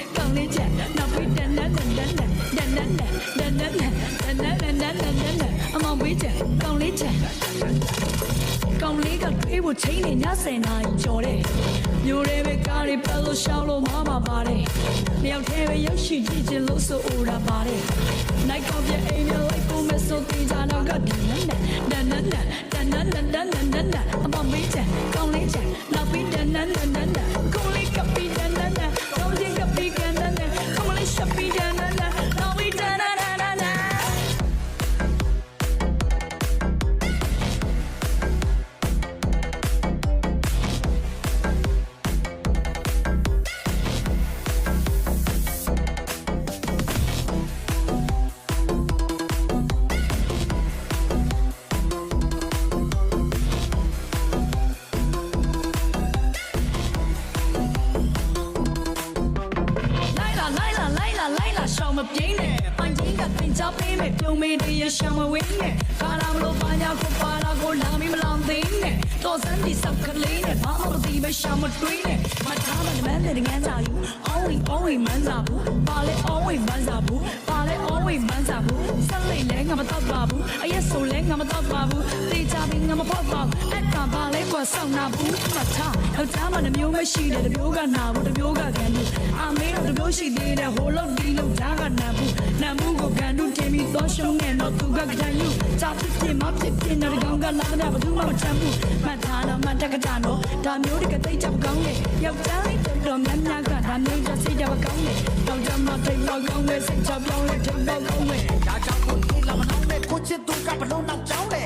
က်ကောင်းလေးချက်နောက်ပေးတန်တန်တန်တန်တန်တန်တန်တန်တန်တန်တန်တန်တန်တန်တန်တန်တန်အမောင်ပေးချက်ကောင်းလေးချက်ကောင်းလေးကတွေးဖို့ချိန်နေညစင်နိုင်ကြော်တယ်မျိုးရဲပဲကားတွေပတ်လို့ရှောင်းလို့မမပါတယ်တယောက်တည်းပဲရောက်ရှိကြည့်ချင်လို့ဆိုအိုတာပါတယ်နိုင်ကောင်းပြအိမ်မျိုးလိုက်ဖို့မဆိုတင်ကြတော့ကတန်တန်တန်တန်တန်တန်တန်တန်တန်တန်တန်အမောင်ပေးချက်ကောင်းလေးချက်နောက်ပေးတန်တန်တန်တန်တန် လိုက်လာလိုက်လာလိုက်လာရှောင်းမပြင်းနဲ့ပိုင်ကြီးကတင်ချပေးမယ်ပြုံးမေးတည်းရရှောင်းမဝင်းနဲ့ကာလာမလို့ပါညာကိုပါလာကိုလာမီမလောင်သိင်းနဲ့တော်စမ်းဒီဆောက်ကလေးနဲ့ဘာမှမသိပဲရှောင်းမတွေးနဲ့မထားမလမ်းတဲ့ငန်းစာယူ always always မန်းစာဘူးပါလေ always မန်းစာဘူးပါလေ always မန်းစာဘူးဆက်လိမ့်လဲငါမတော့ပါဘူးအရက်ဆိုလဲငါမတော့ပါဘူးတေချာပြီးငါမဖောက်ပါဘူးအက်ကပါလဲကွာဆောင်းနာဘူးမထားယောက်ျားမနှမျိုးမရှိတယ်တစ်မျိုးကနာဘူးတစ်မျိုးကကန်ဘူး အာမေတော့တစ်မျိုးရှိသေးတယ်ဟိုလောက်ဒီလောက်ဒါကနာဘူးနာဘူးကိုကန်တူတင်ပြီးသောရှုံးနေတော့သူကကန်ယူချာဖြစ်ဖြစ်မဖြစ်ဖြစ်တဲ့ကောင်ကလာတဲ့ဘသူမှမချမ်းဘူးမှတ်ထားတော့မှတ်တက်ကကြတော့ဒါမျိုးတွေကသိချောက်ကောင်းတယ်ယောက်ျားလေးတော်တော်များများကဒါမျိုးကြစိတ်ကြမကောင်းတယ်ယောက်ျားမထိတ်တော့ကောင်းတယ်စိတ်ချပြောင်းလဲထိတ်တော့ကောင်းတယ်ဒါကြောင့်ကိုဒီလာမနှောင်းတဲ့ကိုချစ်သူကဘလုံးတော့ကြောင်းတယ်